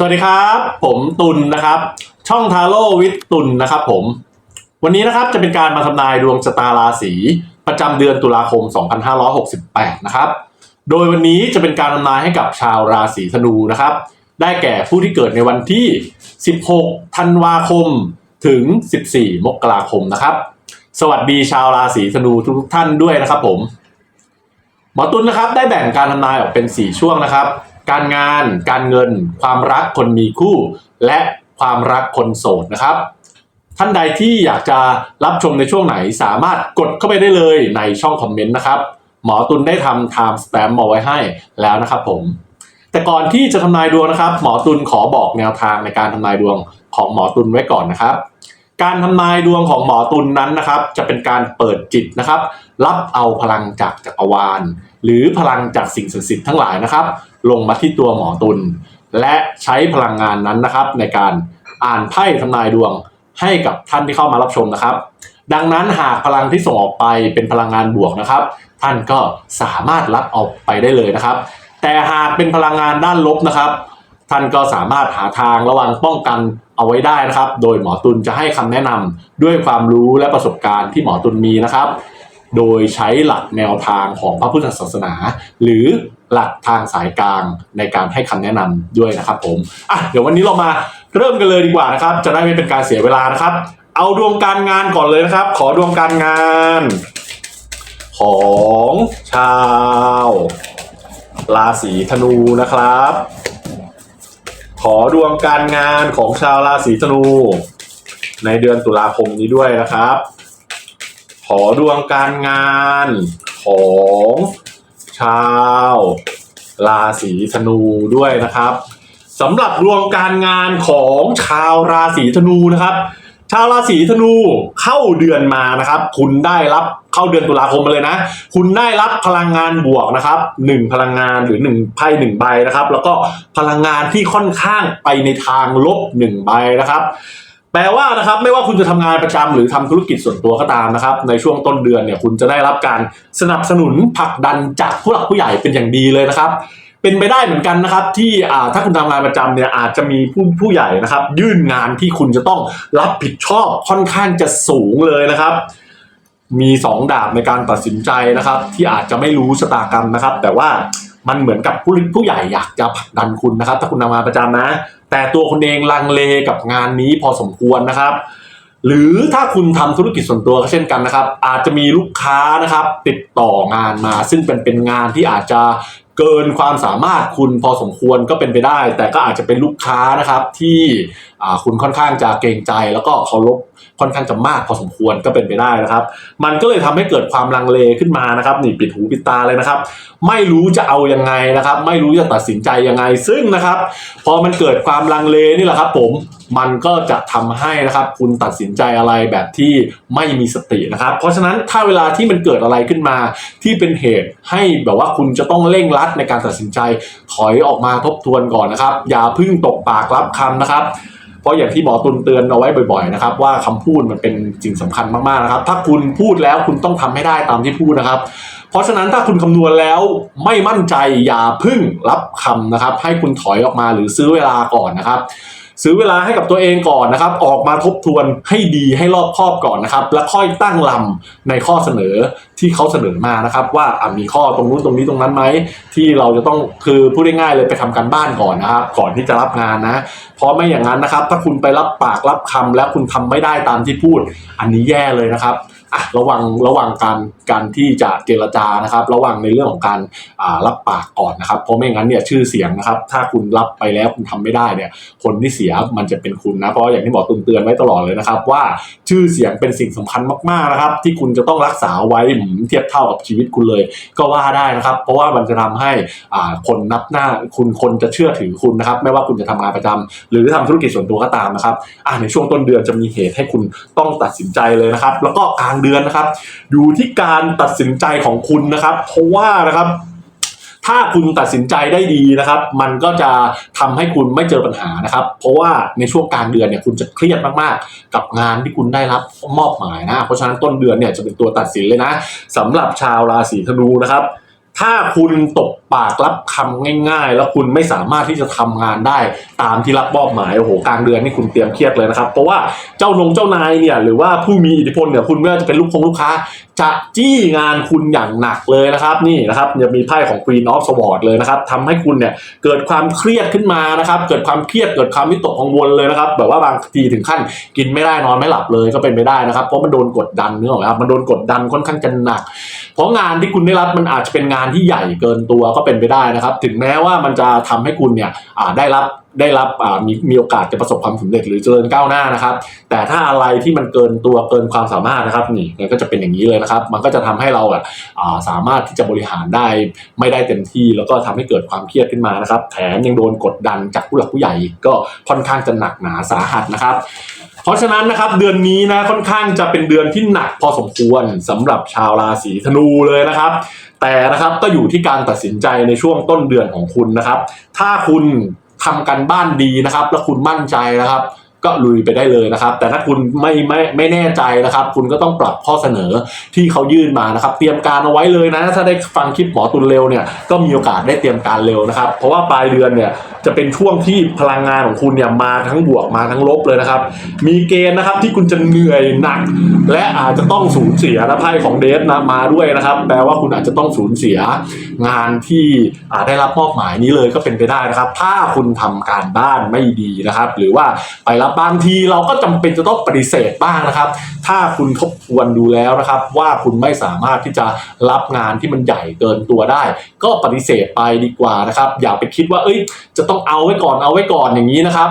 สวัสดีครับ ผมตุลนะครับ ช่องทาโร่วิทตุลนะครับผม วันนี้นะครับจะเป็นการมาทำนายดวงชะตาราศีประจำเดือนตุลาคม 2568 นะครับ โดยวันนี้จะเป็นการทำนายให้กับชาวราศีธนูนะครับ ได้แก่ผู้ที่เกิดในวันที่ 16 ธันวาคมถึง 14 มกราคมนะครับ สวัสดีชาวราศีธนูทุกท่านด้วยนะครับผมหมอตุลนะครับได้แบ่งการทำนายออกเป็น 4 ช่วงนะครับ การงาน การเงิน ความรักคนมีคู่ และความรักคนโสดนะครับ ท่านใดที่อยากจะรับชมในช่วงไหนสามารถกดเข้าไปได้เลยในช่องคอมเมนต์นะครับ หมอตุลได้ทำ time stamp มาไว้ให้แล้วนะครับผม แต่ก่อนที่จะทำนายดวงนะครับ หมอตุลขอบอกแนวทางในการทำนายดวงของหมอตุลไว้ก่อนนะครับการทำนายดวงของหมอตุลนั้นนะครับ จะเป็นการเปิดจิตนะครับ รับเอาพลังจากจักรวาล หรือพลังจากสิ่งศักดิ์สิทธิ์ทั้งหลายนะครับ ลงมาที่ตัวหมอตุล และใช้พลังงานนั้นนะครับ ในการอ่านไพ่ทำนายดวงให้กับท่านที่เข้ามารับชมนะครับ ดังนั้นหากพลังที่ส่งออกไปเป็นพลังงานบวกนะครับ ท่านก็สามารถรับเอาไปได้เลยนะครับ แต่หากเป็นพลังงานด้านลบนะครับ ท่านก็สามารถหาทางระวังป้องกันเอาไว้ได้นะครับ โดยหมอตุลจะให้คำแนะนำด้วยความรู้และประสบการณ์ที่หมอตุลมีนะครับ โดยใช้หลักแนวทางของพระพุทธศาสนา หรือหลักทางสายกลางในการให้คำแนะนำด้วยนะครับผมอะเดี๋ยววันนี้เรามาเริ่มกันเลยดีกว่านะครับ จะได้ไม่เป็นการเสียเวลานะครับ เอาดวงการงานก่อนเลยนะครับ ขอดวงการงาน ของชาวราศีธนูนะครับ ขอดวงการงานของชาวราศีธนู ในเดือนตุลาคมนี้ด้วยนะครับ ขอดวงการงานของชาวราศีธนูด้วยนะครับสำหรับดวงการงานของชาวราศีธนูนะครับ ชาวราศีธนูเข้าเดือนมานะครับ คุณได้รับเข้าเดือนตุลาคมมาเลยนะ คุณได้รับพลังงานบวกนะครับหนึ่งพลังงานหรือหนึ่งไพ่หนึ่งใบนะครับ แล้วก็พลังงานที่ค่อนข้างไปในทางลบหนึ่งใบนะครับ แปลว่านะครับไม่ว่าคุณจะทำงานประจำหรือทำธุรกิจส่วนตัวก็ตามนะครับ ในช่วงต้นเดือนเนี่ยคุณจะได้รับการสนับสนุนผลักดันจากผู้หลักผู้ใหญ่เป็นอย่างดีเลยนะครับ เป็นไปได้เหมือนกันนะครับ ที่ถ้าคุณทำงานประจำเนี่ยอาจจะมีผู้ผู้ใหญ่นะครับ ยื่นงานที่คุณจะต้องรับผิดชอบค่อนข้างจะสูงเลยนะครับ มีสองดาบในการตัดสินใจนะครับ ที่อาจจะไม่รู้ชะตากรรมนะครับ แต่ว่า มันเหมือนกับผู้ผู้ใหญ่อยากจะผลักดันคุณนะครับ ถ้าคุณทำงานประจำนะ แต่ตัวคุณเองลังเลกับงานนี้พอสมควรนะครับ หรือถ้าคุณทำธุรกิจส่วนตัวก็เช่นกันนะครับ อาจจะมีลูกค้านะครับ ติดต่องานมา ซึ่งเป็นเป็นงานที่อาจจะเกินความสามารถคุณพอสมควรก็เป็นไปได้ แต่ก็อาจจะเป็นลูกค้านะครับที่คุณค่อนข้างจะเกรงใจแล้วก็เคารพค่อนข้างจะมากพอสมควรก็เป็นไปได้นะครับ มันก็เลยทำให้เกิดความลังเลขึ้นมานะครับนี่ปิดหูปิดตาเลยนะครับ ไม่รู้จะเอายังไงนะครับ ไม่รู้จะตัดสินใจยังไง ซึ่งนะครับ พอมันเกิดความลังเลนี่แหละครับผมมันก็จะทำให้นะครับ คุณตัดสินใจอะไรแบบที่ไม่มีสตินะครับ เพราะฉะนั้นถ้าเวลาที่มันเกิดอะไรขึ้นมา ที่เป็นเหตุให้แบบว่าคุณจะต้องเร่งรัดในการตัดสินใจถอยออกมาทบทวนก่อนนะครับ อย่าพึ่งตกปากรับคำนะครับ เพราะอย่างที่หมอตุลเตือนเอาไว้บ่อยๆนะครับว่าคำพูดมันเป็นสิ่งสำคัญมากๆนะครับ ถ้าคุณพูดแล้วคุณต้องทำให้ได้ตามที่พูดนะครับ เพราะฉะนั้นถ้าคุณคำนวณแล้วไม่มั่นใจอย่าพึ่งรับคำนะครับ ให้คุณถอยออกมาหรือซื้อเวลาก่อนนะครับ ซื้อเวลาให้กับตัวเองก่อนนะครับ ออกมาทบทวนให้ดีให้รอบคอบก่อนนะครับ แล้วค่อยตั้งลำในข้อเสนอที่เขาเสนอมานะครับ ว่ามีข้อตรงนู้นตรงนี้ตรงนั้นไหมที่เราจะต้องคือพูดง่ายๆเลยไปทำการบ้านก่อนนะครับ ก่อนที่จะรับงานนะ เพราะไม่อย่างนั้นนะครับ ถ้าคุณไปรับปากรับคำแล้วคุณทำไม่ได้ตามที่พูด อันนี้แย่เลยนะครับ อะระวังระวังการการที่จะเจรจานะครับ ระวังในเรื่องของการอ่ารับปากก่อนนะครับ เพราะไม่งั้นเนี่ยชื่อเสียงนะครับ ถ้าคุณรับไปแล้วคุณทำไม่ได้เนี่ย คนที่เสียมันจะเป็นคุณนะเพราะอย่างที่บอกตุนเตือนไว้ตลอดเลยนะครับ ว่าชื่อเสียงเป็นสิ่งสำคัญมากๆนะครับ ที่คุณจะต้องรักษาไว้เทียบเท่ากับชีวิตคุณเลย ก็ว่าได้นะครับ เพราะว่ามันจะทำให้อ่าคนนับหน้าคุณคนจะเชื่อถือคุณนะครับ ไม่ว่าคุณจะทำงานประจำหรือทำธุรกิจส่วนตัวก็ตามนะครับอ่าในช่วงต้นเดือนจะมีเหตุให้คุณต้องตัดสินใจเลยนะครับ แล้วก็กลางเดือนนะครับ อยู่ที่การตัดสินใจของคุณนะครับ เพราะว่านะครับถ้าคุณตัดสินใจได้ดีนะครับ มันก็จะทำให้คุณไม่เจอปัญหานะครับ เพราะว่าในช่วงกลางเดือนเนี่ยคุณจะเครียดมากๆ กับงานที่คุณได้รับมอบหมายนะ เพราะฉะนั้นต้นเดือนเนี่ยจะเป็นตัวตัดสินเลยนะสำหรับชาวราศีธนูนะครับ ถ้าคุณตกปากรับคำง่ายๆ แล้วคุณไม่สามารถที่จะทำงานได้ตามที่รับมอบหมายโอ้โหกลางเดือนนี่คุณเตรียมเครียดเลยนะครับ เพราะว่าเจ้านงเจ้านายเนี่ยหรือว่าผู้มีอิทธิพลเนี่ยคุณไม่ว่าจะเป็นลูกคงลูกค้า จะจี้งานคุณอย่างหนักเลยนะครับ นี่นะครับจะมีไพ่ของ Queen of Swords เลยนะครับทำให้คุณเนี่ยเกิดความเครียดขึ้นมานะครับ เกิดความเครียดเกิดความวิตกกังวลเลยนะครับ แบบว่าบางทีถึงขั้นกินไม่ได้นอนไม่หลับเลยก็เป็นไปได้นะครับ เพราะมันโดนกดดันเนื้ออกครับมันโดนกดดันค่อนข้างจะหนัก เพราะงานที่คุณได้รับมันอาจจะเป็นงานที่ใหญ่เกินตัวก็เป็นไปได้นะครับ ถึงแม้ว่ามันจะทำให้คุณเนี่ยได้รับได้รับมีมีโอกาสจะประสบความสำเร็จหรือเจริญก้าวหน้านะครับ แต่ถ้าอะไรที่มันเกินตัวเกินความสามารถนะครับนี่มันก็จะเป็นอย่างนี้เลยนะครับ มันก็จะทำให้เราอะสามารถที่จะบริหารได้ไม่ได้เต็มที่ แล้วก็ทำให้เกิดความเครียดขึ้นมานะครับ แถมยังโดนกดดันจากผู้หลักผู้ใหญ่ก็ค่อนข้างจะหนักหนาสาหัสนะครับ ราะฉะนั้นนะครับเดือนนี้นะค่อนข้างจะเป็นเดือนที่หนักพอสมควรสำหรับชาวราศีธนูเลยนะครับ แต่นะครับก็อยู่ที่การตัดสินใจในช่วงต้นเดือนของคุณนะครับ ถ้าคุณทำกันบ้านดีนะครับ และคุณมั่นใจนะครับ ก็ลุยไปได้เลยนะครับ แต่ถ้าคุณไม่ไม่ไม่แน่ใจนะครับ คุณก็ต้องปรับข้อเสนอที่เขายื่นมานะครับ เตรียมการเอาไว้เลยนะ ถ้าได้ฟังคลิปหมอตุลเร็วเนี่ยก็มีโอกาสได้เตรียมการเร็วนะครับ เพราะว่าปลายเดือนเนี่ยจะเป็นช่วงที่พลังงานของคุณเนี่ยมาทั้งบวกมาทั้งลบเลยนะครับ มีเกณฑ์นะครับที่คุณจะเหนื่อยหนัก และอาจจะต้องสูญเสียนะไพ่ของเดฟนะมาด้วยนะครับ แปลว่าคุณอาจจะต้องสูญเสียงานที่อ่าได้รับมอบหมายนี้เลยก็เป็นไปได้นะครับ ถ้าคุณทำการบ้านไม่ดีนะครับ หรือว่าไปรับบางทีเราก็จำเป็นจะต้องปฏิเสธบ้างนะครับ ถ้าคุณทบทวนดูแล้วนะครับ ว่าคุณไม่สามารถที่จะรับงานที่มันใหญ่เกินตัวได้ ก็ปฏิเสธไปดีกว่านะครับ อย่าไปคิดว่า เอ้ย จะต้องเอาไว้ก่อนเอาไว้ก่อนอย่างนี้นะครับ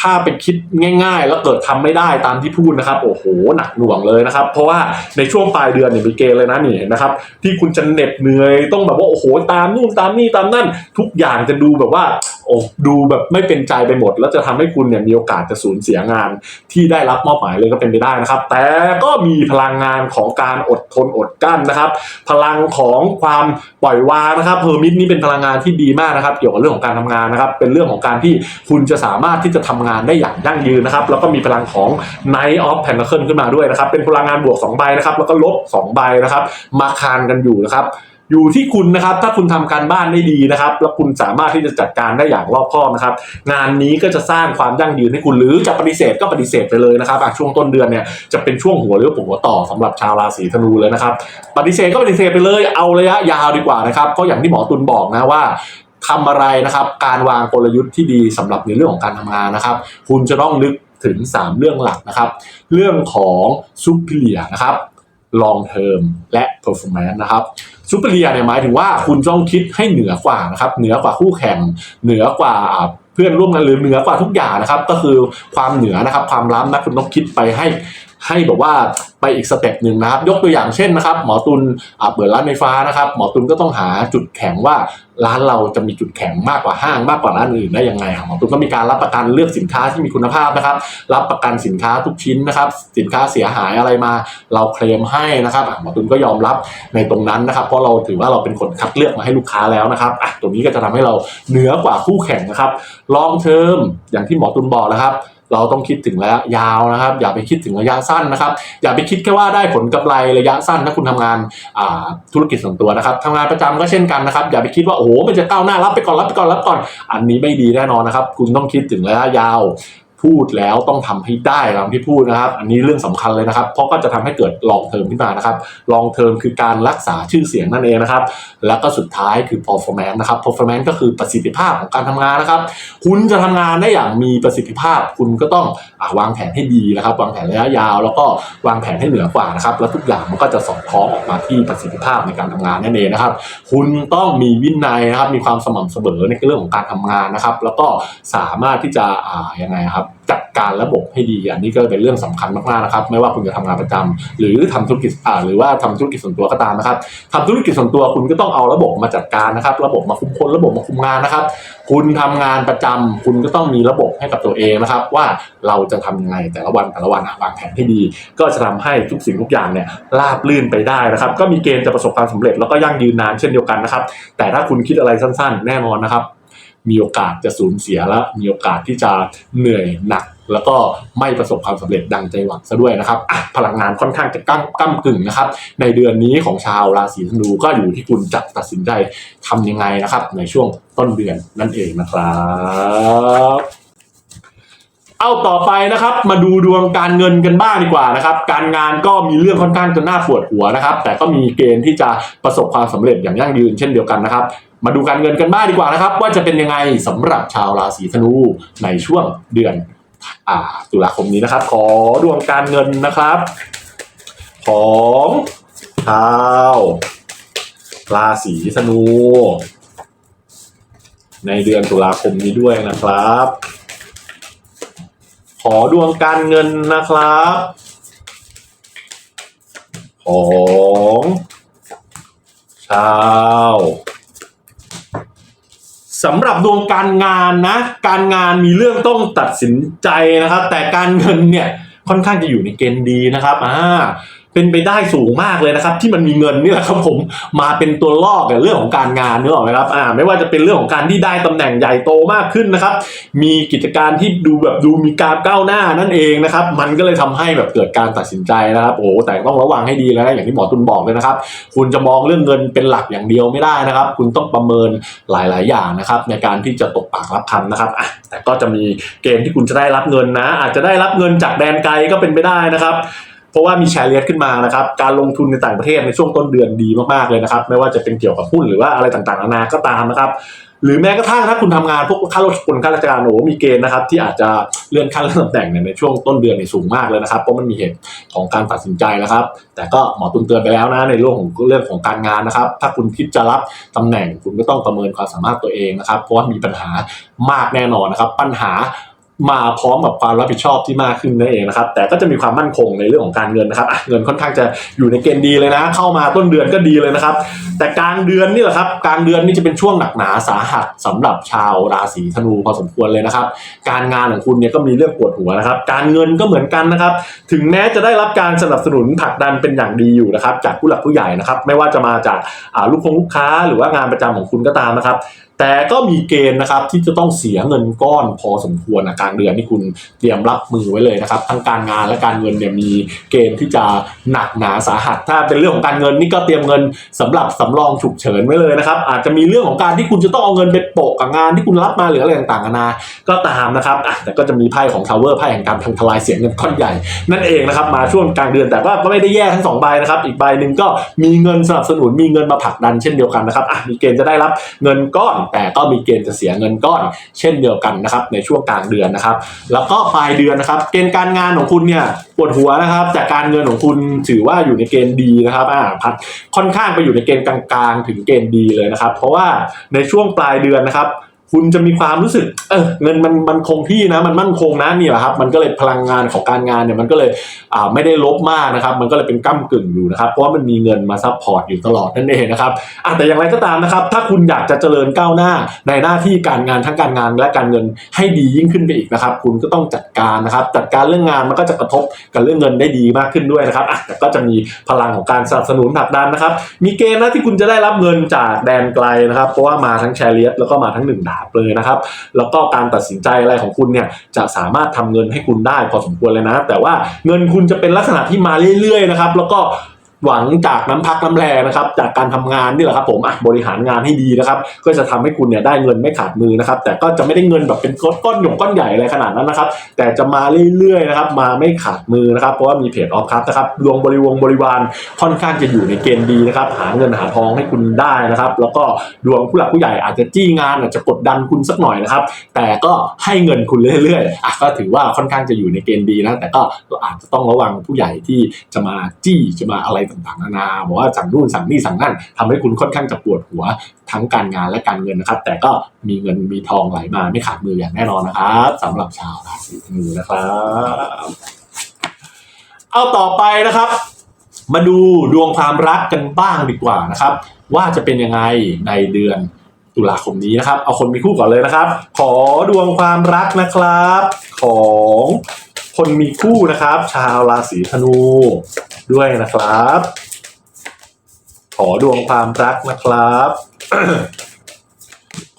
ถ้าไปคิดง่ายๆ แล้วเกิดทำไม่ได้ตามที่พูดนะครับ โอ้โหหนักหน่วงเลยนะครับ เพราะว่าในช่วงปลายเดือนเนี่ยมีเกณฑ์เลยนะนี่นนะครับ ที่คุณจะเหน็ดเหนื่อยต้องแบบว่าโอ้โหตามนู่นตามนี่ตามนั่น ทุกอย่างจะดูแบบว่า โอ้ดูแบบไม่เป็นใจไปหมด แล้วจะทำให้คุณเนี่ยมีโอกาสจะสูญเสียงานที่ได้รับมอบหมายเลยก็เป็นไปได้นะครับ แต่ก็มีพลังงานของการอดทนอดกั้นนะครับ พลังของความปล่อยวางนะครับเพอร์มิทนี่เป็นพลังงานที่ดีมากนะครับ เกี่ยวกับเรื่องของการทำงานนะครับ เป็นเรื่องของการที่คุณจะสามารถที่จะทำงานได้อย่างยั่งยืนนะครับ แล้วก็มีพลังของ Knight of Pentacle ขึ้นมาด้วยนะครับ เป็นพลังงานบวก2ใบนะครับ แล้วก็ลบ2ใบนะครับ มาคานกันอยู่นะครับ อยู่ที่คุณนะครับ ถ้าคุณทำการบ้านได้ดีนะครับ แล้วคุณสามารถที่จะจัดการได้อย่างรอบคอบนะครับ งานนี้ก็จะสร้างความยั่งยืนให้คุณหรือจะปฏิเสธก็ปฏิเสธไปเลยนะครับช่วงต้นเดือนเนี่ยจะเป็นช่วงหัวเรือหัวต่อสำหรับชาวราศีธนูเลยนะครับ ปฏิเสธก็ปฏิเสธไปเลยเอาระยะยาวดีกว่านะครับก็อย่างที่หมอตุลบอกนะว่าทำอะไรนะครับ การวางกลยุทธ์ที่ดีสำหรับในเรื่องของการทำงานนะครับ คุณจะต้องนึกถึง 3 เรื่องหลักนะครับ เรื่องของ superior นะครับ long term และ performance นะครับ ซูเปอร์เรียเนี่ยหมายถึงว่าคุณต้องคิดให้เหนือกว่านะครับเหนือกว่าคู่แข่งเหนือกว่าเพื่อนร่วมงานหรือเหนือกว่าทุกอย่างนะครับ ก็คือความเหนือนะครับ ความล้ำนะคุณต้องคิดไปให้ ให้แบบว่าไปอีกสเต็ปหนึ่งนะครับ ยกตัวอย่างเช่นนะครับ หมอตุลเปิดร้านไฟฟ้านะครับ หมอตุลก็ต้องหาจุดแข็งว่าร้านเราจะมีจุดแข็งมากกว่าห้างมากกว่าร้านอื่นได้ยังไงหมอตุลก็มีการรับประกันเลือกสินค้าที่มีคุณภาพนะครับ รับประกันสินค้าทุกชิ้นนะครับ สินค้าเสียหายอะไรมา เราเคลมให้นะครับหมอตุลก็ยอมรับในตรงนั้นนะครับ เพราะเราถือว่าเราเป็นคนคัดเลือกมาให้ลูกค้าแล้วนะครับอะตรงนี้ก็จะทำให้เราเหนือกว่าคู่แข่งนะครับ ลองเทอมอย่างที่หมอตุลบอกนะครับ เราต้องคิดถึงระยะยาวนะครับ อย่าไปคิดถึงระยะสั้นนะครับ อย่าไปคิดแค่ว่าได้ผลกำไรระยะสั้นถ้าคุณทำงานธุรกิจส่วนตัวนะครับทำงานประจำก็เช่นกันนะครับ อย่าไปคิดว่าโอ้โหมันจะก้าวหน้ารับไปก่อนรับไปก่อนรับก่อน อันนี้ไม่ดีแน่นอนนะครับ คุณต้องคิดถึงระยะยาว พูดแล้วต้องทำให้ได้ตามที่พูดนะครับ อันนี้เรื่องสำคัญเลยนะครับ เพราะก็จะทำให้เกิดลองเทอมขึ้นมานะครับลองเทอมคือการรักษาชื่อเสียงนั่นเองนะครับ แล้วก็สุดท้ายคือ performance นะครับ performance ก็คือประสิทธิภาพของการทำงานนะครับ คุณจะทำงานได้อย่างมีประสิทธิภาพ คุณก็ต้องอวางแผนให้ดีนะครับ วางแผนระยะยาว แล้วก็วางแผนให้เหนือกว่านะครับ แล้วทุกอย่างมันก็จะสอดคล้องออกมาที่ประสิทธิภาพในการทำงานนั่นเองนะครับ คุณต้องมีวินัยนะครับ มีความสม่ำเสมอในเรื่องของการทำงานนะครับ แล้วก็สามารถที่จะอ่ายังไงครับจัดการระบบให้ดีอันนี้ก็เป็นเรื่องสำคัญมากๆนะครับ ไม่ว่าคุณจะทำงานประจำหรือทำธุรกิจอ่าหรือว่าทำธุรกิจส่วนตัวก็ตามนะครับทำธุรกิจส่วนตัวคุณก็ต้องเอาระบบมาจัดการนะครับ ระบบมาคุมคนระบบมาคุมงานนะครับ คุณทำงานประจำคุณก็ต้องมีระบบให้กับตัวเองนะครับ ว่าเราจะทำยังไงแต่ละวันแต่ละวันวางแผนให้ดี ก็จะทำให้ทุกสิ่งทุกอย่างเนี่ยราบลื่นไปได้นะครับ ก็มีเกณฑ์จะประสบความสำเร็จแล้วก็ยั่งยืนนานเช่นเดียวกันนะครับ แต่ถ้าคุณคิดอะไรสั้น ๆ แน่นอนนะครับ มีโอกาสจะสูญเสียและมีโอกาสที่จะเหนื่อยหนัก แล้วก็ไม่ประสบความสำเร็จดังใจหวังซะด้วยนะครับพลังงานค่อนข้างจะก้ำก้ำกึ่งนะครับ ในเดือนนี้ของชาวราศีธนูก็อยู่ที่คุณจะตัดสินใจทำยังไงนะครับ ในช่วงต้นเดือนนั่นเองนะครับเอาต่อไปนะครับ มาดูดวงการเงินกันบ้างดีกว่านะครับ การงานก็มีเรื่องค่อนข้างจะน่าปวดหัวนะครับ แต่ก็มีเกณฑ์ที่จะประสบความสำเร็จอย่างยั่งยืนเช่นเดียวกันนะครับ มาดูการเงินกันบ้างดีกว่านะครับ ว่าจะเป็นยังไงสำหรับชาวราศีธนูในช่วงเดือนอตุลาคมนี้นะครับ ขอดวงการเงินนะครับ ของชาวราศีธนู ในเดือนตุลาคมนี้ด้วยนะครับ ขอดวงการเงินนะครับ ของชาว สำหรับดวงการงานนะ การงานมีเรื่องต้องตัดสินใจนะครับ แต่การเงินเนี่ยค่อนข้างจะอยู่ในเกณฑ์ดีนะครับอ่า เป็นไปได้สูงมากเลยนะครับ ที่มันมีเงินนี่แหละครับผมมาเป็นตัวล่อกับเรื่องของการงานนึกออกไหมครับอ่าไม่ว่าจะเป็นเรื่องของการที่ได้ตำแหน่งใหญ่โตมากขึ้นนะครับ มีกิจการที่ดูแบบดูมีการก้าวหน้านั่นเองนะครับ มันก็เลยทำให้แบบเกิดการตัดสินใจนะครับโอ้แต่ต้องระวังให้ดีแล้วนะอย่างที่หมอตุลบอกเลยนะครับ คุณจะมองเรื่องเงินเป็นหลักอย่างเดียวไม่ได้นะครับ คุณต้องประเมินหลาย ๆ อย่างนะครับ ในการที่จะตกปากรับคำนะครับอะแต่ก็จะมีเกณฑ์ที่คุณจะได้รับเงินนะ อาจจะได้รับเงินจากแดนไกลก็เป็นไปได้นะครับ ราะว่ามีแชร์เลียขึ้นมานะครับ การลงทุนในต่างประเทศในช่วงต้นเดือนดีมากๆเลยนะครับ ไม่ว่าจะเป็นเกี่ยวกับหุ้นหรือว่าอะไรต่างๆนานาก็ตามนะครับ หรือแม้กระทั่งถ้าคุณทำงานพวกข้าราชการข้าราชการโอ้มีเกณฑ์นะครับ ที่อาจจะเลื่อนขั้นเลื่อนตำแหน่งเนี่ยในช่วงต้นเดือนเนี่ยสูงมากเลยนะครับ เพราะมันมีเหตุของการตัดสินใจนะครับ แต่ก็หมอตุนเตือนไปแล้วนะในเรื่องของเรื่องของการงานนะครับ ถ้าคุณคิดจะรับตำแหน่งคุณก็ต้องประเมินความสามารถตัวเองนะครับ เพราะว่ามีปัญหามากแน่นอนนะครับ ปัญหา มาพร้อมกับความรับผิดชอบที่มากขึ้นนั่นเองนะครับ แต่ก็จะมีความมั่นคงในเรื่องของการเงินนะครับเงินค่อนข้างจะอยู่ในเกณฑ์ดีเลยนะ เข้ามาต้นเดือนก็ดีเลยนะครับ แต่กลางเดือนนี่แหละครับกลางเดือนนี่จะเป็นช่วงหนักหนาสาหัสสำหรับชาวราศีธนูพอสมควรเลยนะครับ การงานของคุณเนี่ยก็มีเรื่องปวดหัวนะครับ การเงินก็เหมือนกันนะครับ ถึงแม้จะได้รับการสนับสนุนผลักดันเป็นอย่างดีอยู่นะครับ จากผู้หลักผู้ใหญ่นะครับ ไม่ว่าจะมาจากลูกคงลูกค้าหรือว่างานประจำของคุณก็ตามนะครับ แต่ก็มีเกณฑ์นะครับที่จะต้องเสียเงินก้อนพอสมควรนะกลางเดือนที่คุณเตรียมรับมือไว้เลยนะครับทั้งการงานและการเงินเนี่ยมีเกณฑ์ที่จะหนักหนาสาหัส ถ้าเป็นเรื่องของการเงินนี่ก็เตรียมเงินสำหรับสำรองฉุกเฉินไว้เลยนะครับ อาจจะมีเรื่องของการที่คุณจะต้องเอาเงินไปโปะกับงานที่คุณรับมาหรืออะไรต่างๆนานาก็ตามนะครับแต่ก็จะมีไพ่ของทาวเวอร์ไพ่แห่งการพังทลายเสียเงินก้อนใหญ่ นั่นเองนะครับมาช่วงกลางเดือนแต่ว่าก็ไม่ได้แย่ทั้งสองใบนะครับอีกใบหนึ่งก็มีเงินสนับสนุนมีเงินมาผลักดันเช่นเดียวกันนะครับมีเกณฑ์จะได้รับเงินก้อนแต่ก็มีเกณฑ์จะเสียเงินก้อน เช่นเดียวกันนะครับในช่วงกลางเดือนนะครับ แล้วก็ปลายเดือนนะครับ เกณฑ์การงานของคุณเนี่ยปวดหัวนะครับ จากการเงินของคุณถือว่าอยู่ในเกณฑ์ดีนะครับอ่าพัดค่อนข้างไปอยู่ในเกณฑ์กลางๆ ถึงเกณฑ์ดีเลยนะครับ เพราะว่าในช่วงปลายเดือนนะครับ คุณจะมีความรู้สึก เออเงินมันมันคงที่นะ มันมั่นคงนะนี่แหละครับ มันก็เลยพลังงานของการงานเนี่ยมันก็เลยอ่าไม่ได้ลบมากนะครับ มันก็เลยเป็นก้ากึ่งอยู่นะครับ เพราะว่ามันมีเงินมาซัพพอร์ตอยู่ตลอดนั่นเองนะครับอะแต่อย่างไรก็ตามนะครับ ถ้าคุณอยากจะเจริญก้าวหน้าในหน้าที่การงานทั้งการงานและการเงินให้ดียิ่งขึ้นไปอีกนะครับ คุณก็ต้องจัดการนะครับ จัดการเรื่องงานมันก็จะกระทบกับเรื่องเงินได้ดีมากขึ้นด้วยนะครับอะแต่ก็จะมีพลังของการสนับสนุนผลักดันนะครับ มีเกณฑ์นะที่คุณจะได้รับเงินจากแดนไกลนะครับ เพราะว่ามาทั้งแชร์เลียสแล้วก็มาทั้งหนึ่งดาบเลยนะครับ แล้วก็การตัดสินใจอะไรของคุณเนี่ยจะสามารถทำเงินให้คุณได้พอสมควรเลยนะ แต่ว่าเงินคุณจะเป็นลักษณะที่มาเรื่อยๆนะครับ แล้วก็ หวังจากน้ำพักน้ำแรงนะครับ จากการทำงานนี่แหละครับผมอะบริหารงานให้ดีนะครับ ก็จะทำให้คุณเนี่ยได้เงินไม่ขาดมือนะครับ แต่ก็จะไม่ได้เงินแบบเป็นก้อนก้อนหยงก้อนใหญ่อะไรขนาดนั้นนะครับ แต่จะมาเรื่อยๆนะครับมาไม่ขาดมือนะครับ เพราะว่ามีเพจออฟคัพนะครับดวงบริวงบริวารค่อนข้างจะอยู่ในเกณฑ์ดีนะครับ หาเงินหาทองให้คุณได้นะครับ แล้วก็ดวงผู้หลักผู้ใหญ่อาจจะจี้งานอาจจะกดดันคุณสักหน่อยนะครับ แต่ก็ให้เงินคุณเรื่อยๆอะก็ถือว่าค่อนข้างจะอยู่ในเกณฑ์ดีนะแต่ก็อาจจะต้องระวังผู้ใหญ่ที่จะมาจี้จะมาอะไรต่างๆนานาบอกว่าสั่งนู่นสั่งนี่สั่งนั่นทำให้คุณค่อนข้างจะปวดหัวทั้งการงานและการเงินนะครับ แต่ก็มีเงินมีทองไหลมาไม่ขาดมืออย่างแน่นอนนะครับสำหรับชาวราศีธนูนะครับ เอาต่อไปนะครับ มาดูดวงความรักกันบ้างดีกว่านะครับ ว่าจะเป็นยังไงในเดือนตุลาคมนี้นะครับ เอาคนมีคู่ก่อนเลยนะครับ ขอดวงความรักนะครับ ของคนมีคู่นะครับ ชาวราศีธนู ด้วยนะครับ ขอดวงความรักนะครับ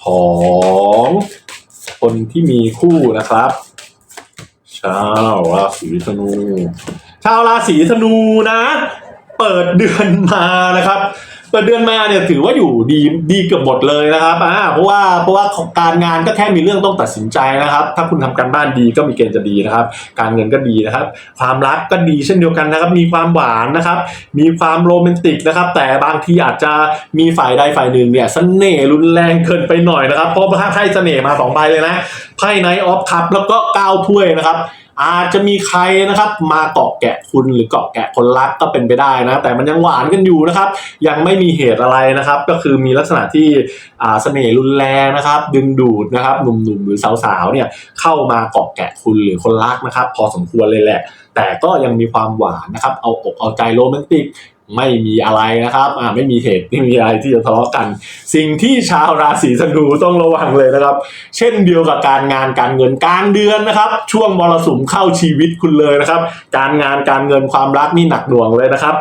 ของคนที่มีคู่นะครับ ชาวราศีธนู ชาวราศีธนูนะ เปิดเดือนมานะครับ เปิดเดือนมาเนี่ยถือว่าอยู่ดีดีเกือบหมดเลยนะครับอ่าเพราะว่าเพราะว่าของการงานก็แค่มีเรื่องต้องตัดสินใจนะครับ ถ้าคุณทำการบ้านดีก็มีเกณฑ์จะดีนะครับ การเงินก็ดีนะครับ ความรักก็ดีเช่นเดียวกันนะครับ มีความหวานนะครับ มีความโรแมนติกนะครับ แต่บางทีอาจจะมีฝ่ายใดฝ่ายหนึ่งเนี่ยเสน่ห์รุนแรงเกินไปหน่อยนะครับเพราะไพ่เสน่ห์มาสองใบเลยนะไพ่ไนท์ออฟคัพแล้วก็เก้าถ้วยนะครับ อาจจะมีใครนะครับมาเกาะแกะคุณหรือเกาะแกะคนรักก็เป็นไปได้นะ แต่มันยังหวานกันอยู่นะครับ ยังไม่มีเหตุอะไรนะครับ ก็คือมีลักษณะที่อ่าเสน่ห์รุนแรงนะครับ ดึงดูดนะครับหนุ่มๆหรือสาวๆเนี่ยเข้ามาเกาะแกะคุณหรือคนรักนะครับ พอสมควรเลยแหละ แต่ก็ยังมีความหวานนะครับ เอาอกเอาใจโรแมนติก ไม่มีอะไรนะครับอ่าไม่มีเหตุไม่มีอะไรที่จะทะเลาะกัน สิ่งที่ชาวราศีธนูต้องระวังเลยนะครับ เช่นเดียวกับการงานการเงินกลางเดือนนะครับ ช่วงมรสุมเข้าชีวิตคุณเลยนะครับ การงานการเงินความรักนี่หนักหน่วงเลยนะครับ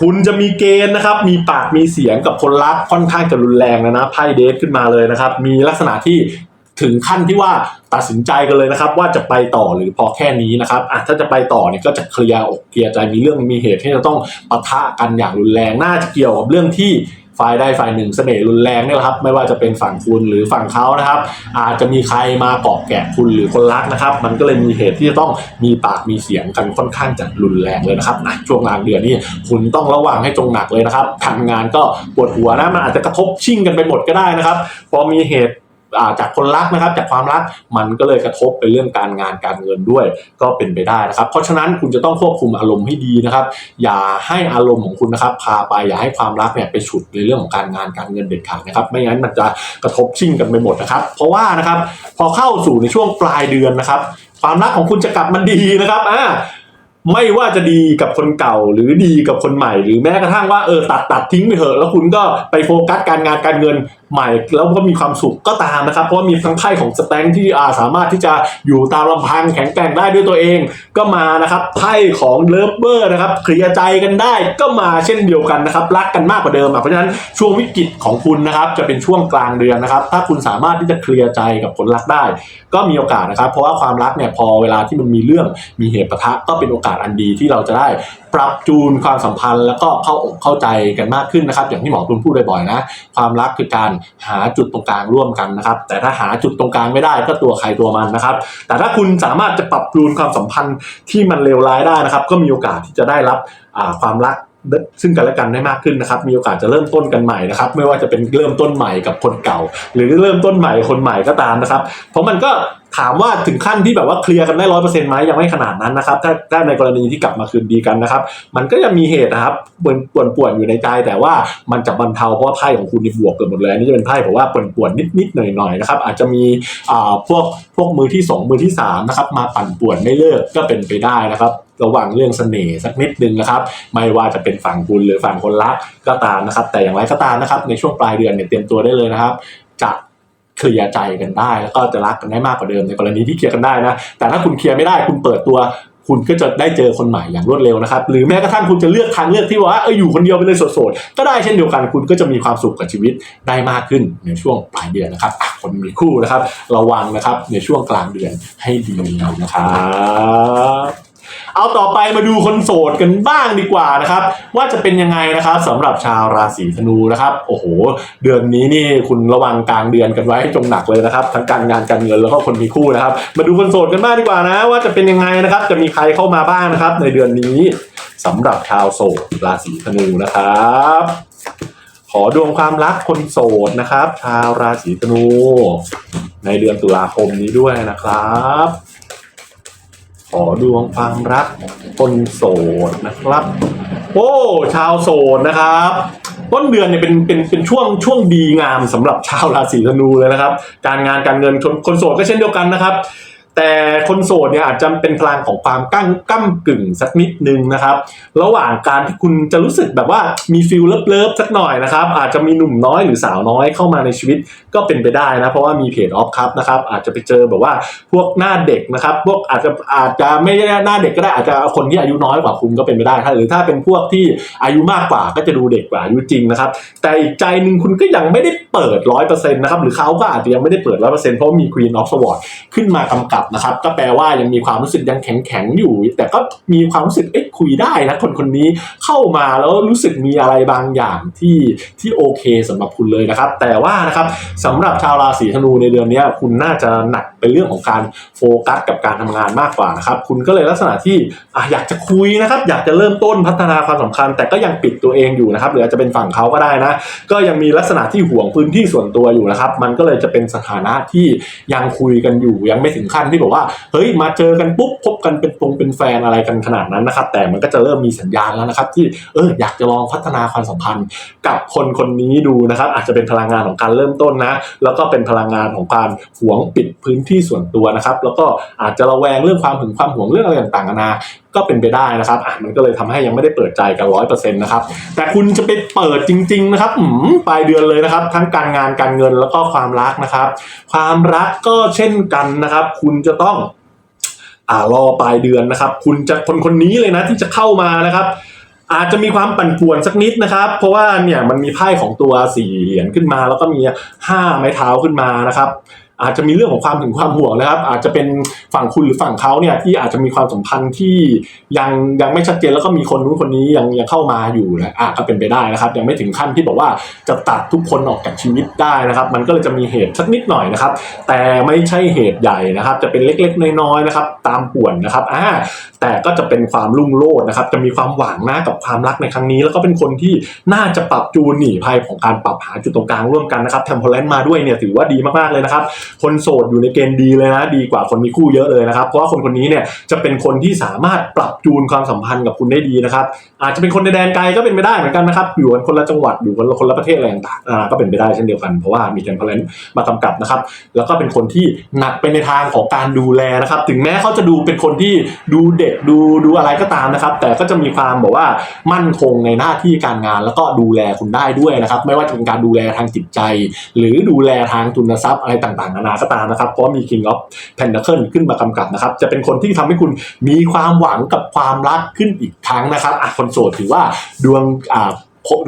คุณจะมีเกณฑ์นะครับ มีปากมีเสียงกับคนรักค่อนข้างจะรุนแรงนะนะไพ่เดทขึ้นมาเลยนะครับ มีลักษณะที่ ถึงขั้นที่ว่าตัดสินใจกันเลยนะครับ ว่าจะไปต่อหรือพอแค่นี้นะครับอะถ้าจะไปต่อเนี่ยก็จะเคลียร์อกเคลียร์ใจมีเรื่องมีเหตุที่จะต้องปะทะกันอย่างรุนแรงน่าจะเกี่ยวกับเรื่องที่ฝ่ายใดฝ่ายหนึ่งเสน่ห์รุนแรงเนี่ยแหละครับ ไม่ว่าจะเป็นฝั่งคุณหรือฝั่งเขานะครับ อาจจะมีใครมาเกาะแกะคุณหรือคนรักนะครับ มันก็เลยมีเหตุที่จะต้องมีปากมีเสียงกันค่อนข้างจะรุนแรงเลยนะครับนะช่วงกลางเดือนนี้คุณต้องระวังให้จงหนักเลยนะครับทำงานก็ปวดหัวนะมันอาจจะกระทบชิ่งกันไปหมดก็ได้นะครับ พอมีเหตุ จากคนรักนะครับจากความรักมันก็เลยกระทบไปเรื่องการงานการเงินด้วย ก็เป็นไปได้นะครับ เพราะฉะนั้นคุณจะต้องควบคุมอารมณ์ให้ดีนะครับ อย่าให้อารมณ์ของคุณนะครับ พาไปอย่าให้ความรักเนี่ยไปฉุดในเรื่องของการงานการเงินเด็ดขาดนะครับ ไม่งั้นมันจะกระทบชิ่งกันไปหมดนะครับ เพราะว่านะครับพอเข้าสู่ในช่วงปลายเดือนนะครับ ความรักของคุณจะกลับมันดีนะครับอ่าไม่ว่าจะดีกับคนเก่าหรือดีกับคนใหม่ หรือแม้กระทั่งว่าเออตัดตัดทิ้งไปเถอะแล้วคุณก็ไปโฟกัสการงานการเงิน ใหม่แล้วก็มีความสุขก็ตามนะครับ เพราะว่ามีทั้งไพ่ของสแตงที่อาสามารถที่จะอยู่ตามลำพังแข็งแกร่งได้ด้วยตัวเองก็มานะครับไพ่ของเลิฟเวอร์นะครับเคลียร์ใจกันได้ก็มาเช่นเดียวกันนะครับรักกันมากกว่าเดิมอะเพราะฉะนั้นช่วงวิกฤตของคุณนะครับจะเป็นช่วงกลางเดือนนะครับ ถ้าคุณสามารถที่จะเคลียร์ใจกับคนรักได้ ก็มีโอกาสนะครับ เพราะว่าความรักเนี่ยพอเวลาที่มันมีเรื่องมีเหตุปะทะก็เป็นโอกาสอันดีที่เราจะได้ปรับจูนความสัมพันธ์ แล้วก็เข้าอกเข้าใจกันมากขึ้นนะครับ อย่างที่หมอตุลพูดบ่อยๆนะ ความรักคือการหาจุดตรงกลางร่วมกันนะครับ แต่ถ้าหาจุดตรงกลางไม่ได้ก็ตัวใครตัวมันนะครับ แต่ถ้าคุณสามารถจะปรับจูนความสัมพันธ์ที่มันเลวร้ายได้นะครับ ก็มีโอกาสที่จะได้รับความรัก ซึ่งกันและกันได้มากขึ้นนะครับ มีโอกาสจะเริ่มต้นกันใหม่นะครับ ไม่ว่าจะเป็นเริ่มต้นใหม่กับคนเก่า หรือเริ่มต้นใหม่คนใหม่ก็ตามนะครับ เพราะมันก็ถามว่าถึงขั้นที่แบบว่าเคลียร์กันได้ร้อยเปอร์เซ็นต์ไหมยังไม่ขนาดนั้นนะครับ ถ้าถ้าในกรณีที่กลับมาคืนดีกันนะครับ มันก็ยังมีเหตุนะครับปวนป่วนป่วนอยู่ในใจแต่ว่ามันจะบรรเทาเพราะว่าไพ่ของคุณนี่บวกเกินหมดเลยนี่จะเป็นไพ่แบบว่าป่วนป่วนนิดนิดๆหน่อยหน่อยๆนะครับ อาจจะมีอ่าพวกพวกมือที่สองมือที่สามนะครับ มาปั่นป่วนไม่เลิกก็เป็นไปได้นะครับ ระวังเรื่องเสน่ห์สักนิดนึงนะครับ ไม่ว่าจะเป็นฝั่งคุณหรือฝั่งคนรักก็ตามนะครับ แต่อย่างไรก็ตามนะครับ ในช่วงปลายเดือนเนี่ยเตรียมตัวได้เลยนะครับ จะเคลียร์ใจกันได้ แล้วก็จะรักกันได้มากกว่าเดิมในกรณีที่เคลียร์กันได้นะ แต่ถ้าคุณเคลียร์ไม่ได้คุณเปิดตัวคุณก็จะได้เจอคนใหม่อย่างรวดเร็วนะครับ หรือแม้กระทั่งคุณจะเลือกทางเลือกที่ว่าเอออยู่คนเดียวไปเลยโสดๆก็ได้เช่นเดียวกันคุณก็จะมีความสุขกับชีวิตได้มากขึ้นในช่วงปลายเดือนนะครับคนมีคู่นะครับ ระวังนะครับในช่วงกลางเดือนให้ดีนะครับ เอาต่อไปมาดูคนโสดกันบ้างดีกว่านะครับ ว่าจะเป็นยังไงนะครับสำหรับชาวราศีธนูนะครับ โอ้โห เดือนนี้นี่คุณระวังกลางเดือนกันไว้ให้จงหนักเลยนะครับ ทั้งการงานการเงินแล้วก็คนมีคู่นะครับ มาดูคนโสดกันบ้างดีกว่านะ ว่าจะเป็นยังไงนะครับ จะมีใครเข้ามาบ้างนะครับ ในเดือนนี้สำหรับชาวโสดราศีธนูนะครับ ขอดวงความรักคนโสดนะครับ ชาวราศีธนู ในเดือนตุลาคมนี้ด้วยนะครับ ขอดวงความรักคนโสดนะครับ โอ้ ชาวโสดนะครับ ต้นเดือนเนี่ยเป็นเป็นเป็นช่วงช่วงดีงามสำหรับชาวราศีธนูเลยนะครับ การงานการเงินคนคนโสดก็เช่นเดียวกันนะครับ แต่คนโสดเนี่ยอาจจะเป็นพลังของความกั้งก้ากึ่งสักนิดนึงนะครับ ระหว่างการที่คุณจะรู้สึกแบบว่ามีฟิลเลิฟๆสักหน่อยนะครับ อาจจะมีหนุ่มน้อยหรือสาวน้อยเข้ามาในชีวิตก็เป็นไปได้นะ เพราะว่ามีเพจออฟคัพนะครับอาจจะไปเจอแบบว่าพวกหน้าเด็กนะครับ พวกอาจจะอาจจะไม่ได้หน้าเด็กก็ได้อาจจะคนที่อายุน้อยกว่าคุณก็เป็นไปได้ถ้าหรือถ้าเป็นพวกที่อายุมากกว่าก็จะดูเด็กกว่าอายุจริงนะครับ แต่อีกใจหนึ่งคุณก็ยังไม่ได้เปิดร้อยเปอร์เซ็นต์นะครับหรือเขาก็อาจจะยังไม่ได้เปิดร้อยเปอร์เซ็นต์เพราะมี Queen of Swords ขึ้นมากำกับนะครับ ก็แปลว่ายังมีความรู้สึกยังแข็งแข็งอยู่ แต่ก็มีความรู้สึกเอ๊ะคุยได้นะคนคนนี้เข้ามาแล้วรู้สึกมีอะไรบางอย่างที่ที่โอเคสำหรับคุณเลยนะครับ แต่ว่านะครับสำหรับชาวราศีธนูในเดือนนี้คุณน่าจะหนักไปเรื่องของการโฟกัสกับการทำงานมากกว่านะครับ คุณก็เลยลักษณะที่ออยากจะคุยนะครับ อยากจะเริ่มต้นพัฒนาความสัมพันธ์แต่ก็ยังปิดตัวเองอยู่นะครับ หรืออาจจะเป็นฝั่งเขาก็ได้นะ ก็ยังมีลักษณะที่ห่วงพื้นที่ส่วนตัวอยู่นะครับ มันก็เลยจะเป็นสถานะที่ยังคุยกันอยู่ยังไม่ถึงขั้นที่บอกว่าเฮ้ยมาเจอกันปุ๊บพบกันเป็นปงเป็นแฟนอะไรกันขนาดนั้นนะครับ แต่มันก็จะเริ่มมีสัญญาณแล้วนะครับ ที่เอออยากจะลองพัฒนาความสัมพันธ์ กับคนคนนี้ดูนะครับ อาจจะเป็นพลังงานของการเริ่มต้นนะ แล้วก็เป็นพลังงานของการหวงปิดพื้นที่ส่วนตัวนะครับ แล้วก็อาจจะระแวงเรื่องความหึงความหวงเรื่องอะไรต่างๆนานาก็เป็นไปได้นะครับอะมันก็เลยทำให้ยังไม่ได้เปิดใจกันร้อยเปอร์เซ็นต์นะครับ แต่คุณจะไปเปิดจริง ๆ นะครับอืมปลายเดือนเลยนะครับ ทั้งการงานการเงินแล้วก็ความรักนะครับ ความรักก็เช่นกันนะครับ คุณจะต้องอ่ารอปลายเดือนนะครับ คุณจะคนคนนี้เลยนะที่จะเข้ามานะครับอาจจะมีความปั่นป่วนสักนิดนะครับ เพราะว่าเนี่ยมันมีไพ่ของตัวสี่เหรียญขึ้นมา แล้วก็มีห้าไม้เท้าขึ้นมานะครับ อาจจะมีเรื่องของความถึงความห่วงนะครับ อาจจะเป็นฝั่งคุณหรือฝั่งเขาเนี่ยที่อาจจะมีความสัมพันธ์ที่ยังยังไม่ชัดเจนแล้วก็มีคนนู้นคนนี้ยังยังเข้ามาอยู่นะอะก็เป็นไปได้นะครับ ยังไม่ถึงขั้นที่บอกว่าจะตัดทุกคนออกจากชีวิตได้นะครับ มันก็เลยจะมีเหตุสักนิดหน่อยนะครับ แต่ไม่ใช่เหตุใหญ่นะครับ จะเป็นเล็กๆน้อยๆนะครับ ตามป่วนนะครับอ่าแต่ก็จะเป็นความรุ่งโรจน์นะครับ จะมีความหวังนะกับความรักในครั้งนี้ แล้วก็เป็นคนที่น่าจะปรับจูนหนีภัยของการปรับหาจุดตรงกลางร่วมกันนะครับแทมเพลนมาด้วยเนี่ยถือว่าดีมากๆเลยนะครับคนโสดอยู่ในเกณฑ์ดีเลยนะดีกว่าคนมีคู่เยอะเลยนะครับ เพราะว่าคนคนนี้เนี่ยจะเป็นคนที่สามารถปรับจูนความสัมพันธ์กับคุณได้ดีนะครับ อาจจะเป็นคนในแดนไกลก็เป็นไปได้เหมือนกันนะครับอยู่กันคนละจังหวัดอยู่กันคนละประเทศอะไรต่างๆก็เป็นไปได้เช่นเดียวกันเพราะว่ามีเทมเพลนมากำกับนะครับ แล้วก็เป็นคนที่หนักไปในทางของการดูแลนะครับ ถึงแม้เขาจะดูเป็นคนที่ดูเด็กดูดูอะไรก็ตามนะครับ แต่ก็จะมีความบอกว่ามั่นคงในหน้าที่การงาน แล้วก็ดูแลคุณได้ด้วยนะครับ ไม่ว่าจะเป็นการดูแลทางจิตใจ หรือดูแลทางทุนทรัพย์อะไรต่างๆนานาก็ตามนะครับ เพราะมี King of Pentacle ขึ้นมากำกับนะครับ จะเป็นคนที่ทำให้คุณมีความหวังกับความรักขึ้นอีกครั้งนะครับอะคนโสดถือว่าดวงอ่า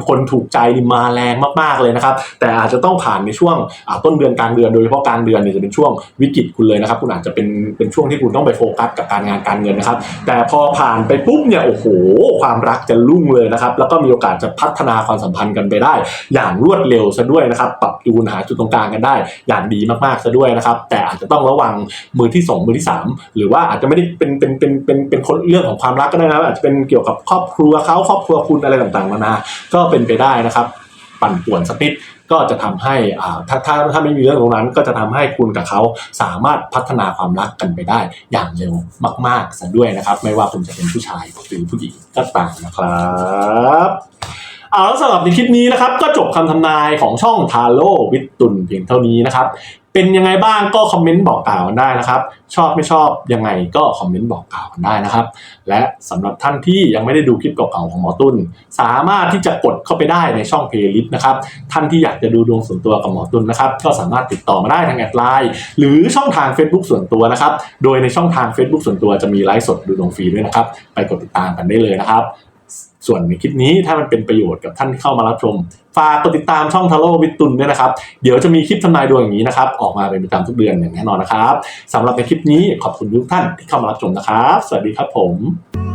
คนถูกใจนี่มาแรงมากๆเลยนะครับ แต่อาจจะต้องผ่านในช่วงต้นเดือนกลางเดือนโดยเฉพาะกลางเดือนเนี่ยจะเป็นช่วงวิกฤตคุณเลยนะครับ คุณอาจจะเป็นเป็นช่วงที่คุณต้องไปโฟกัสกับการงานการเงินนะครับ แต่พอผ่านไปปุ๊บเนี่ยโอ้โห ความรักจะรุ่งเลยนะครับ แล้วก็มีโอกาสจะพัฒนาความสัมพันธ์กันไปได้ อย่างรวดเร็วซะด้วยนะครับ ปรับจูนหาจุดตรงกลางกันได้ อย่างดีมากๆซะด้วยนะครับ แต่อาจจะต้องระวังมือที่สองมือที่สามหรือว่าอาจจะไม่ได้เป็นเป็นเป็นเป็นเป็นคนเรื่องของความรักก็ได้นะครับอาจจะเป็นเกี่ยวกับครอบครัวเขาครอบครัวคุณอะไรต่างๆนานาก็เป็นไปได้นะครับ ปั่นป่วนสักนิดก็จะทำให้อ่าถ้าถ้าถ้าไม่มีเรื่องตรงนั้น ก็จะทำให้คุณกับเขาสามารถพัฒนาความรักกันไปได้ อย่างเร็วมากๆซะด้วยนะครับ ไม่ว่าคุณจะเป็นผู้ชายหรือผู้หญิงก็ตามนะครับเอาสำหรับในคลิปนี้นะครับ ก็จบคำทำนายของช่องทาโร่วิตตุนเพียงเท่านี้นะครับ เป็นยังไงบ้างก็คอมเมนต์บอกกล่าวกันได้นะครับ ชอบไม่ชอบยังไงก็คอมเมนต์บอกกล่าวกันได้นะครับ และสำหรับท่านที่ยังไม่ได้ดูคลิปเก่าๆของหมอตุ้น สามารถที่จะกดเข้าไปได้ในช่องเพลย์ลิสต์นะครับ ท่านที่อยากจะดูดวงส่วนตัวกับหมอตุ้นนะครับ ก็สามารถติดต่อมาได้ทางแอดไลน์หรือช่องทาง Facebook ส่วนตัวนะครับ โดยในช่องทาง Facebook ส่วนตัวจะมีไลฟ์สดดูดวงฟรีด้วยนะครับ ไปกดติดตามกันได้เลยนะครับ ส่วนในคลิปนี้ถ้ามันเป็นประโยชน์กับท่านที่เข้ามารับชม ฝากกดติดตามช่องทาโร่วิตุนด้วยนะครับ เดี๋ยวจะมีคลิปทำนายดวงอย่างนี้นะครับ ออกมาเป็นประจำทุกเดือนอย่างแน่นอนนะครับสำหรับในคลิปนี้ขอบคุณทุกท่านที่เข้ามารับชมนะครับ สวัสดีครับผม